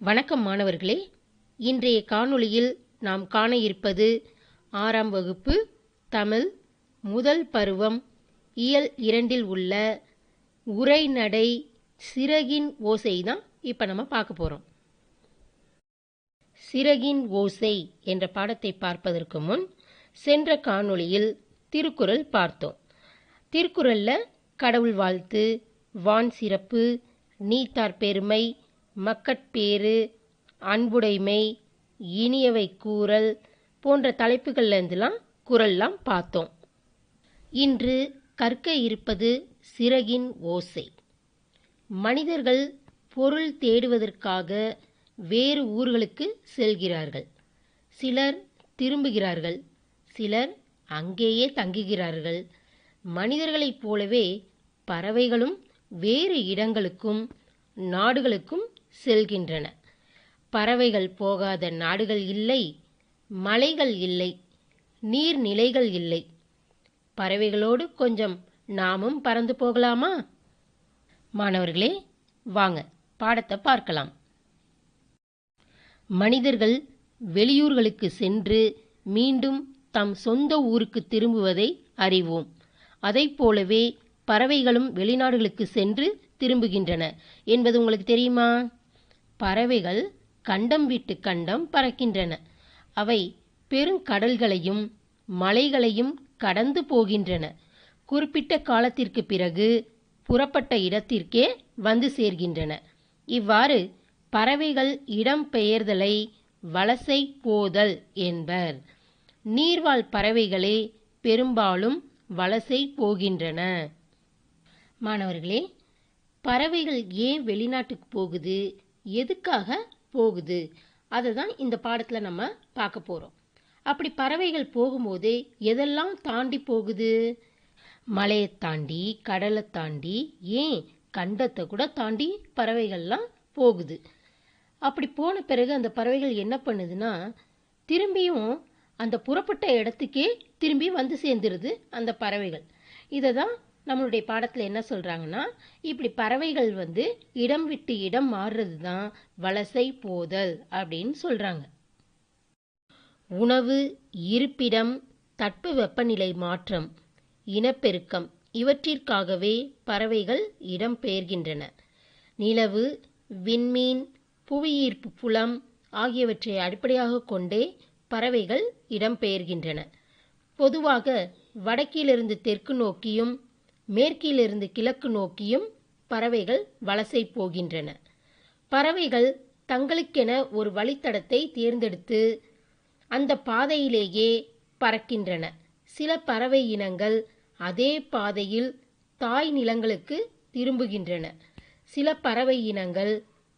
வணக்கம் மாணவர்களே. இன்றைய காணொளியில் நாம் காண இருப்பது ஆறாம் வகுப்பு தமிழ் முதல் பருவம் இயல் இரண்டில் உள்ள உரைநடை சிறகின் ஓசை தான் இப்போ நம்ம பார்க்க போகிறோம் சிறகின் ஓசை என்ற பாடத்தை பார்ப்பதற்கு முன் சென்ற காணொளியில் திருக்குறள் பார்த்தோம். திருக்குறளில் கடவுள் வாழ்த்து வான் சிறப்பு நீத்தார் பெருமை மக்கட்பேறு அன்புடைமை இனியவை கூறல் போன்ற தலைப்புகள்லேருந்துலாம் குரல்லாம் பார்த்தோம். இன்று கற்க இருப்பது சிறகின் ஓசை. மனிதர்கள் பொருள் தேடுவதற்காக வேறு ஊர்களுக்கு செல்கிறார்கள். சிலர் திரும்புகிறார்கள் சிலர் அங்கேயே தங்குகிறார்கள். மனிதர்களைப் போலவே பறவைகளும் வேறு இடங்களுக்கும் நாடுகளுக்கும் செல்கின்றன. பறவைகள் போகாத நாடுகள் இல்லை மலைகள் இல்லை நீர்நிலைகள் இல்லை. பறவைகளோடு கொஞ்சம் நாமும் பறந்து போகலாமா? மாணவர்களே வாங்க பாடத்தை பார்க்கலாம். மனிதர்கள் வெளியூர்களுக்கு சென்று மீண்டும் தம் சொந்த ஊருக்கு திரும்புவதை அறிவோம். அதைப் போலவே பறவைகளும் வெளிநாடுகளுக்கு சென்று திரும்புகின்றன. என்பது உங்களுக்கு தெரியுமா? பறவைகள் கண்டம் விட்டு கண்டம் பறக்கின்றன. அவை பெருங்கடல்களையும் மலைகளையும் கடந்து போகின்றன. குறிப்பிட்ட காலத்திற்கு பிறகு புறப்பட்ட இடத்திற்கே வந்து சேர்கின்றன. இவ்வாறு பறவைகள் இடம் பெயர்தலை வலசை போதல் என்பர். நீர்வாழ் பறவைகளே பெரும்பாலும் வலசை போகின்றன. மாணவர்களே பறவைகள் ஏன் வெளிநாட்டுக்கு போகுது? எதுக்காக போகுது? அதை தான் இந்த பாடத்தில் நம்ம பார்க்க போகிறோம் அப்படி பறவைகள் போகும்போது எதெல்லாம் தாண்டி போகுது? மலையை தாண்டி கடலை தாண்டி ஏன் கண்டத்தை கூட தாண்டி பறவைகள்லாம் போகுது? அப்படி போன பிறகு அந்த பறவைகள் என்ன பண்ணுதுன்னா திரும்பியும் அந்த புறப்பட்ட இடத்துக்கே திரும்பி வந்து சேர்ந்துருது அந்த பறவைகள். இதை தான் நம்மளுடைய பாடத்தில் என்ன சொல்கிறாங்கன்னா இப்படி பறவைகள் வந்து இடம் விட்டு இடம் மாறுறது தான் வலசை போதல் அப்படின்னு சொல்கிறாங்க உணவு இருப்பிடம் தட்ப வெப்பநிலை மாற்றம் இனப்பெருக்கம் இவற்றிற்காகவே பறவைகள் இடம் பெயர்கின்றன. நிலவு விண்மீன் புவியீர்ப்பு புலம் ஆகியவற்றை அடிப்படையாக கொண்டே பறவைகள் இடம்பெயர்கின்றன பொதுவாக வடக்கிலிருந்து தெற்கு நோக்கியும் மேற்கிலிருந்து கிழக்கு நோக்கியும் பறவைகள் வலசை போகின்றன. பறவைகள் தங்களுக்கென ஒரு வழித்தடத்தை தேர்ந்தெடுத்து அந்த பாதையிலேயே பறக்கின்றன. சில பறவை இனங்கள் அதே பாதையில் தாய் நிலங்களுக்கு திரும்புகின்றன. சில பறவை இனங்கள்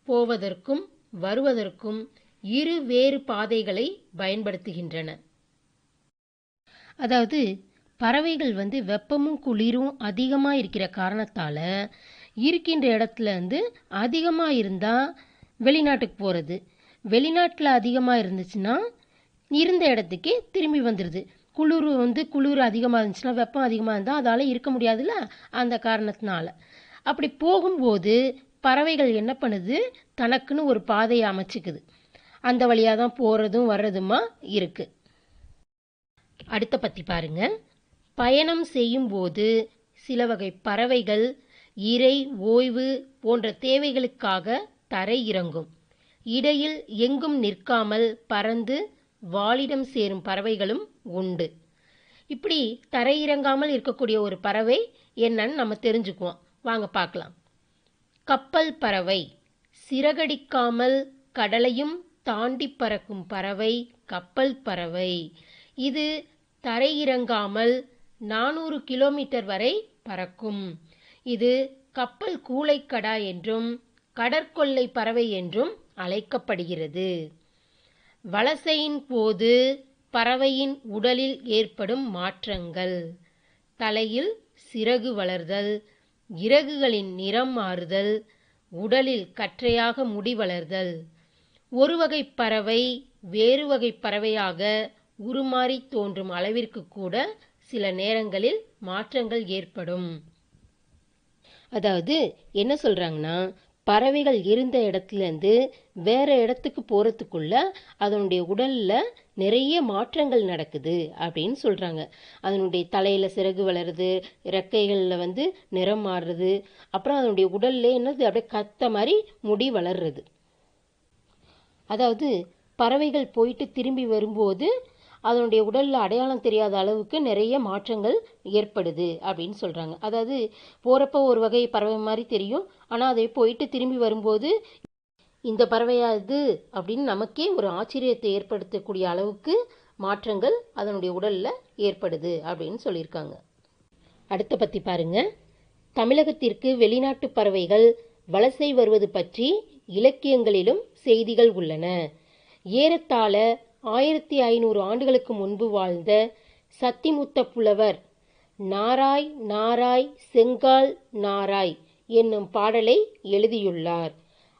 போவதற்கும் வருவதற்கும் இரு வேறு பாதைகளை பயன்படுத்துகின்றன. அதாவது பறவைகள் வந்து வெப்பமும் குளிரும் அதிகமாக இருக்கிற காரணத்தால் இருக்கின்ற இடத்துல இருந்து அதிகமாக இருந்தால் வெளிநாட்டுக்கு போகிறது வெளிநாட்டில் அதிகமாக இருந்துச்சுன்னா இருந்த இடத்துக்கே திரும்பி வந்துடுது குளிர் வந்து குளிர் அதிகமாக இருந்துச்சுன்னா வெப்பம் அதிகமாக இருந்தால் அதால் இருக்க முடியாதுல்ல? அந்த காரணத்தினால. அப்படி போகும்போது பறவைகள் என்ன பண்ணுது? தனக்குன்னு ஒரு பாதையை அமைச்சிக்குது. அந்த வழியாக தான் போகிறதும் வர்றதுமா இருக்குது அடுத்த பற்றி பாருங்கள் பயணம் செய்யும்போது சில வகை பறவைகள் இறை ஓய்வு போன்ற தேவைகளுக்காக தரை இறங்கும். இடையில் எங்கும் நிற்காமல் பறந்து வாளிடம் சேரும் பறவைகளும் உண்டு. இப்படி தரையிறங்காமல் இருக்கக்கூடிய ஒரு பறவை என்னன்னு நம்ம தெரிஞ்சுக்குவோம். வாங்க பார்க்கலாம். கப்பல் பறவை. சிறகடிக்காமல் கடலையும் தாண்டி பறக்கும் பறவை கப்பல் பறவை. இது தரையிறங்காமல் நானூறு கிலோமீட்டர் வரை பறக்கும். இது கப்பல் கூளைக்கடா என்றும் கடற்கொள்ளை பறவை என்றும் அழைக்கப்படுகிறது. வலசையின் போது பறவையின் உடலில் ஏற்படும் மாற்றங்கள். தலையில் சிறகு வளர்தல் இறகுகளின் நிறம் மாறுதல் உடலில் கற்றையாக முடி வளர்தல். ஒரு வகை பறவை வேறு வகை பறவையாக உருமாறி தோன்றும் அளவிற்கு கூட சில நேரங்களில் மாற்றங்கள் ஏற்படும். அதாவது என்ன சொல்கிறாங்கன்னா பறவைகள் இருந்த இடத்துலேருந்து வேற இடத்துக்கு போகிறதுக்குள்ள அதனுடைய உடலில் நிறைய மாற்றங்கள் நடக்குது அப்படின்னு சொல்கிறாங்க அதனுடைய தலையில் சிறகு வளருது ரெக்கைகளில் வந்து நிறம் மாறுறது அப்புறம் அதனுடைய உடல்ல என்னது அப்படியே கத்த மாதிரி முடி வளர்றது. அதாவது பறவைகள் போயிட்டு திரும்பி வரும்போது அதனுடைய உடலில் அடையாளம் தெரியாத அளவுக்கு நிறைய மாற்றங்கள் ஏற்படுது அப்படின்னு சொல்கிறாங்க அதாவது போகிறப்ப ஒரு வகை பறவை மாதிரி தெரியும். ஆனால் அதை போயிட்டு திரும்பி வரும்போது இந்த பறவையா இது அப்படின்னு நமக்கே ஒரு ஆச்சரியத்தை ஏற்படுத்தக்கூடிய அளவுக்கு மாற்றங்கள் அதனுடைய உடலில் ஏற்படுது அப்படின்னு சொல்லியிருக்காங்க. அடுத்த பற்றி பாருங்க. தமிழகத்திற்கு வெளிநாட்டு பறவைகள் வலசை வருவது பற்றி இலக்கியங்களிலும் செய்திகள் உள்ளன. ஏறத்தாழ ஆயிரத்தி ஐநூறு ஆண்டுகளுக்கு முன்பு வாழ்ந்த சத்திமுத்த புலவர் நாராய் நாராய் செங்கால் நாராய் என்னும் பாடலை எழுதியுள்ளார்.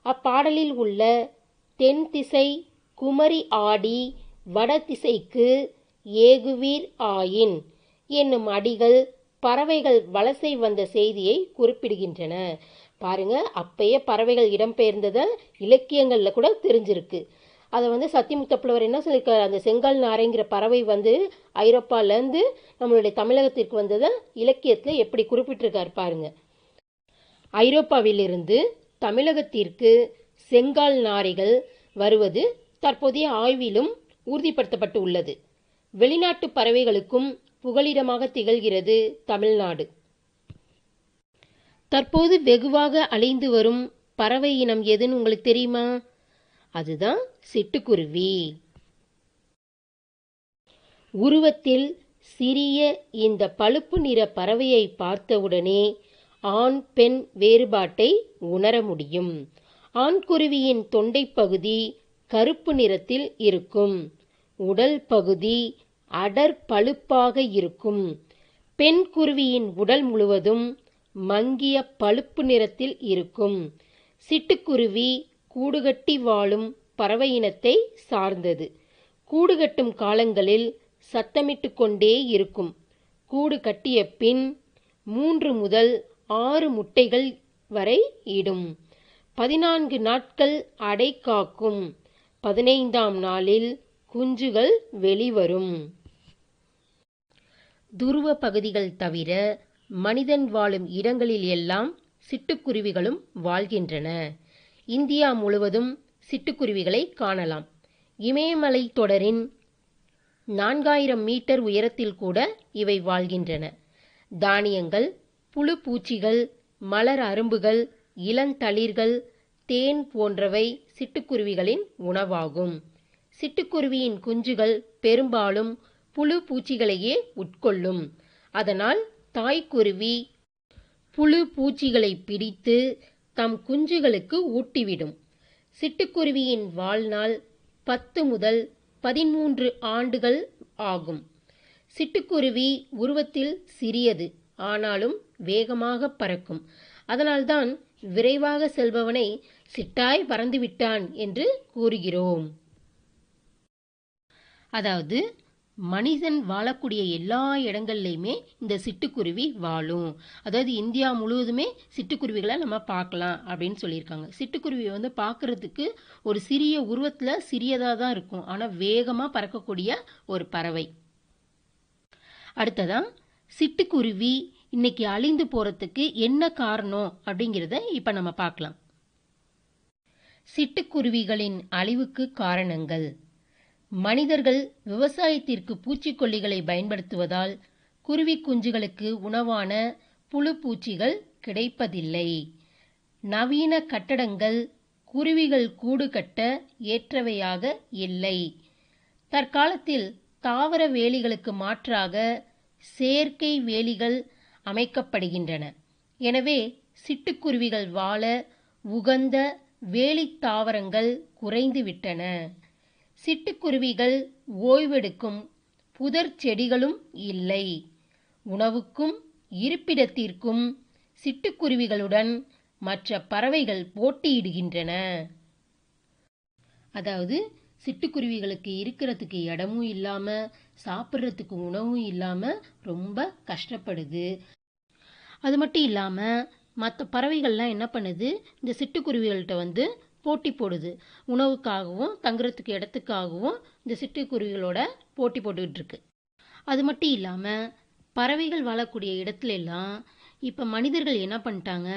அப்பாடலில் உள்ள தென் திசை குமரி ஆடி வடதிசைக்கு ஏகுவீர் ஆயின் என்னும் அடிகள் பறவைகள் வலசை வந்த செய்தியை குறிப்பிடுகின்றன. பாருங்க அப்பயே பறவைகள் இடம்பெயர்ந்ததை இலக்கியங்களில் கூட தெரிஞ்சிருக்கு. அதை வந்து சத்தியமுத்த புலவர் என்ன சொல்லியிருக்காரு? அந்த செங்கல் நாரைங்கிற பறவை வந்து ஐரோப்பாலேருந்து நம்மளுடைய தமிழகத்திற்கு வந்ததை இலக்கியத்தில் எப்படி குறிப்பிட்டிருக்காரு பாருங்க. ஐரோப்பாவிலிருந்து தமிழகத்திற்கு செங்கால் நாரைகள் வருவது தற்போதைய ஆய்விலும் உறுதிப்படுத்தப்பட்டு உள்ளது. வெளிநாட்டு பறவைகளுக்கும் புகலிடமாக திகழ்கிறது தமிழ்நாடு. தற்போது வெகுவாக அழிந்து வரும் பறவை இனம் எதுன்னு உங்களுக்கு தெரியுமா? அதுதான் சிட்டுக்குருவி. உருவத்தில் சிறிய இந்த பழுப்பு நிற பறவையை பார்த்தவுடனே ஆண் பெண் வேறுபாட்டை உணர முடியும். ஆண்குருவியின் தொண்டை பகுதி கருப்பு நிறத்தில் இருக்கும். உடல் பகுதி அடர் பழுப்பாக இருக்கும். பெண் குருவியின் உடல் முழுவதும் மங்கிய பழுப்பு நிறத்தில் இருக்கும். சிட்டுக்குருவி கூடுகட்டி வாழும் பறவை இனத்தை சார்ந்தது. கூடுகட்டும் காலங்களில் சத்தமிட்டு கொண்டே இருக்கும். கூடு கட்டிய பின் மூன்று முதல் ஆறு முட்டைகள் வரை இடும். பதினான்கு நாட்கள் அடை காக்கும். பதினைந்தாம் நாளில் குஞ்சுகள் வெளிவரும். துருவ பகுதிகள் தவிர மனிதன் வாழும் இடங்களில் எல்லாம் சிட்டுக்குருவிகளும் வாழ்கின்றன. இந்தியா முழுவதும் சிட்டுக்குருவிகளை காணலாம். இமயமலை தொடரின் நான்காயிரம் மீட்டர் உயரத்தில் கூட இவை வாழ்கின்றன. தானியங்கள் புழு பூச்சிகள் மலர் அரும்புகள் இளந்தளிர்கள் தேன் போன்றவை சிட்டுக்குருவிகளின் உணவாகும். சிட்டுக்குருவியின் குஞ்சுகள் பெரும்பாலும் புழு பூச்சிகளையே உட்கொள்ளும். அதனால் தாய்க்குருவி புழு பூச்சிகளை பிடித்து தம் குஞ்சுகளுக்கு ஊட்டிவிடும். சிட்டுக்குருவியின் வாழ்நாள் பத்து முதல் பதிமூன்று ஆண்டுகள் ஆகும். சிட்டுக்குருவி உருவத்தில் சிறியது ஆனாலும் வேகமாக பறக்கும். அதனால்தான் விரைவாக செல்பவனை சிட்டாய் பறந்துவிட்டான் என்று கூறுகிறோம். அதாவது மனிதன் வாழக்கூடிய எல்லா இடங்கள்லையுமே இந்த சிட்டுக்குருவி வாழும். அதாவது இந்தியா முழுவதுமே சிட்டுக்குருவிகளை நம்ம பார்க்கலாம் அப்படின்னு சொல்லியிருக்காங்க. சிட்டுக்குருவி வந்து பார்க்குறதுக்கு ஒரு சிறிய உருவத்தில் சிறியதாக தான் இருக்கும். ஆனால் வேகமாக பறக்கக்கூடிய ஒரு பறவை. அடுத்ததான் சிட்டுக்குருவி இன்னைக்கு அழிந்து போகிறதுக்கு என்ன காரணம் அப்படிங்கிறத இப்போ நம்ம பார்க்கலாம். சிட்டுக்குருவிகளின் அழிவுக்கு காரணங்கள். மனிதர்கள் விவசாயத்திற்கு பூச்சிக்கொல்லிகளை பயன்படுத்துவதால் குருவி குஞ்சுகளுக்கு உணவான புழு பூச்சிகள் கிடைப்பதில்லை. நவீன கட்டடங்கள் குருவிகள் கூடு கட்ட ஏற்றவையாக இல்லை. தற்காலத்தில் தாவர வேலிகளுக்கு மாற்றாக செயற்கை வேலிகள் அமைக்கப்படுகின்றன. எனவே சிட்டுக்குருவிகள் வாழ உகந்த வேலித் தாவரங்கள் குறைந்துவிட்டன. சிட்டுக்குருவிகள் ஓய்வெடுக்கும் புதர் செடிகளும் இல்லை. உணவுக்கும் இருப்பிடத்திற்கும் சிட்டுக்குருவிகளுடன் மற்ற பறவைகள் போட்டியிடுகின்றன. அதாவது சிட்டுக்குருவிகளுக்கு இருக்கிறதுக்கு இடமும் இல்லாமல் சாப்பிட்றதுக்கு உணவும் இல்லாமல் ரொம்ப கஷ்டப்படுது. அது மட்டும் இல்லாமல் மற்ற பறவைகள்லாம் என்ன பண்ணுது? இந்த சிட்டுக்குருவிகள்கிட்ட வந்து போட்டி போடுது. உணவுக்காகவும் தங்குறதுக்கு இடத்துக்காகவும் இந்த சிட்டுக்குருவிகளோட போட்டி போட்டுக்கிட்டு இருக்கு அது மட்டும் இல்லாமல் பறவைகள் வாழக்கூடிய இடத்துல எல்லாம் இப்போ மனிதர்கள் என்ன பண்ணிட்டாங்க?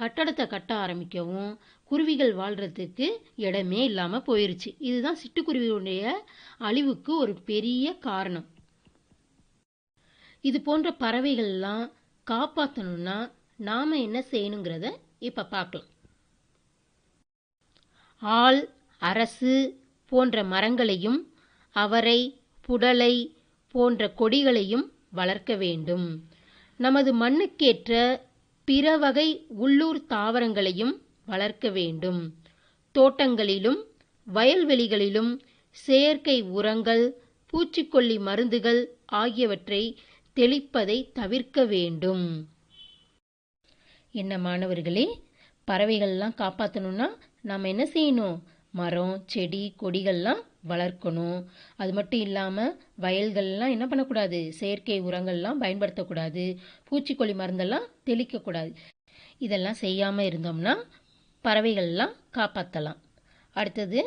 கட்டடத்தை கட்ட ஆரம்பிக்கவும் குருவிகள் வாழ்கிறதுக்கு இடமே இல்லாமல் போயிருச்சு. இதுதான் சிட்டுக்குருவியுடைய அழிவுக்கு ஒரு பெரிய காரணம். இது போன்ற பறவைகள்லாம் காப்பாற்றணும்னா நாம் என்ன செய்யணுங்கிறத இப்போ பார்க்கலாம் ஆள் அரசு போன்ற மரங்களையும் அவரை புடலை போன்ற கொடிகளையும் வளர்க்க வேண்டும். நமது மண்ணுக்கேற்ற பிற வகை உள்ளூர் தாவரங்களையும் வளர்க்க வேண்டும். தோட்டங்களிலும் வயல்வெளிகளிலும் செயற்கை உரங்கள் பூச்சிக்கொல்லி மருந்துகள் ஆகியவற்றை தெளிப்பதை தவிர்க்க வேண்டும். என்ன மாணவர்களே பறவைகள்லாம் காப்பாற்றணும்னா நாம் என்ன செய்யணும்? மரம் செடி கொடிகள்லாம் வளர்க்கணும். அது மட்டும் இல்லாமல் வயல்கள்லாம் என்ன பண்ணக்கூடாது? செயற்கை உரங்கள்லாம் பயன்படுத்தக்கூடாது. பூச்சிக்கொல்லி மருந்தெல்லாம் தெளிக்கக்கூடாது. இதெல்லாம் செய்யாமல் இருந்தோம்னா பறவைகள்லாம் காப்பாற்றலாம் அடுத்தது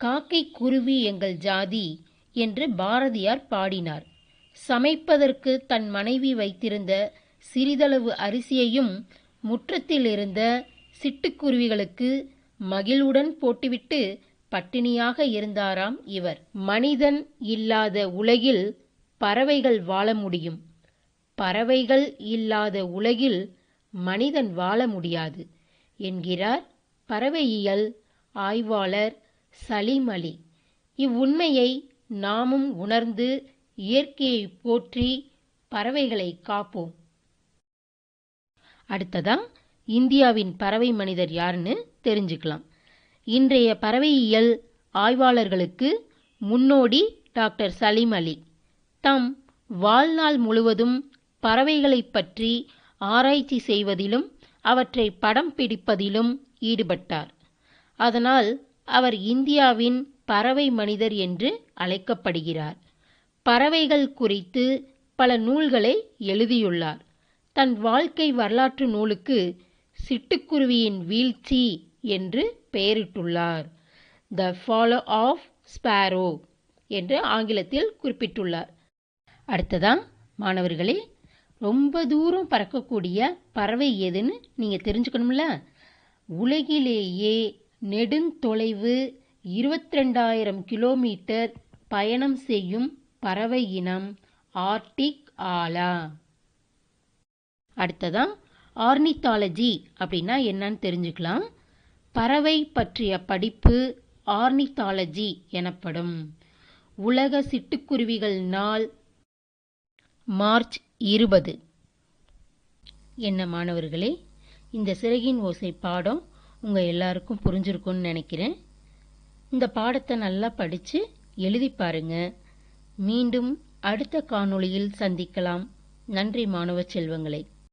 காக்கை குருவி எங்கள் ஜாதி என்று பாரதியார் பாடினார். சமைப்பதற்கு தன் மனைவி வைத்திருந்த சிறிதளவு அரிசியையும் முற்றத்தில் இருந்த சிட்டுக்குருவிகளுக்கு மகிழுடன் போட்டுவிட்டு பட்டினியாக இருந்தாராம் இவர். மனிதன் இல்லாத உலகில் பறவைகள் வாழ முடியும். பறவைகள் இல்லாத உலகில் மனிதன் வாழ முடியாது என்கிறார் பறவையியல் ஆய்வாளர் சலீம் அலி. இவ்வுண்மையை நாமும் உணர்ந்து இயற்கையை போற்றி பறவைகளை காப்போம். அடுத்ததா இந்தியாவின் பறவை மனிதர் யாருன்னு தெரிஞ்சுக்கலாம். இன்றைய பறவையியல் ஆய்வாளர்களுக்கு முன்னோடி டாக்டர் சலீம் அலி. தம் வாழ்நாள் முழுவதும் பறவைகளைப் பற்றி ஆராய்ச்சி செய்வதிலும் அவற்றை படம் பிடிப்பதிலும் ஈடுபட்டார். அதனால் அவர் இந்தியாவின் பறவை மனிதர் என்று அழைக்கப்படுகிறார். பறவைகள் குறித்து பல நூல்களை எழுதியுள்ளார். தன் வாழ்க்கை வரலாற்று நூலுக்கு சிட்டுக்குருவியின் வீழ்ச்சி என்று பெயரிட்டுள்ளார். த ஃபாலோ ஆஃப் ஸ்பேரோ என்று ஆங்கிலத்தில் குறிப்பிட்டுள்ளார். அடுத்ததா மாணவர்களே ரொம்ப தூரம் பறக்கக்கூடிய பறவை எதுன்னு நீங்கள் தெரிஞ்சுக்கணும்ல? உலகிலேயே நெடுந்தொலைவு இருபத்தி ரெண்டாயிரம் கிலோமீட்டர் பயணம் செய்யும் பறவை இனம் ஆர்டிக் ஆலா. அடுத்ததா ஆர்னித்தாலஜி அப்படின்னா என்னன்னு தெரிஞ்சுக்கலாம். பறவை பற்றிய படிப்பு ஆர்னித்தாலஜி எனப்படும். உலக சிட்டுக்குருவிகள் நாள் மார்ச் இருபது. என்ன மாணவர்களே இந்த சிறகின் ஓசை பாடம் உங்கள் எல்லாருக்கும் புரிஞ்சிருக்கும்னு நினைக்கிறேன். இந்த பாடத்தை நல்லா படித்து எழுதி பாருங்க. மீண்டும் அடுத்த காணொளியில் சந்திக்கலாம். நன்றி மாணவ செல்வங்களை.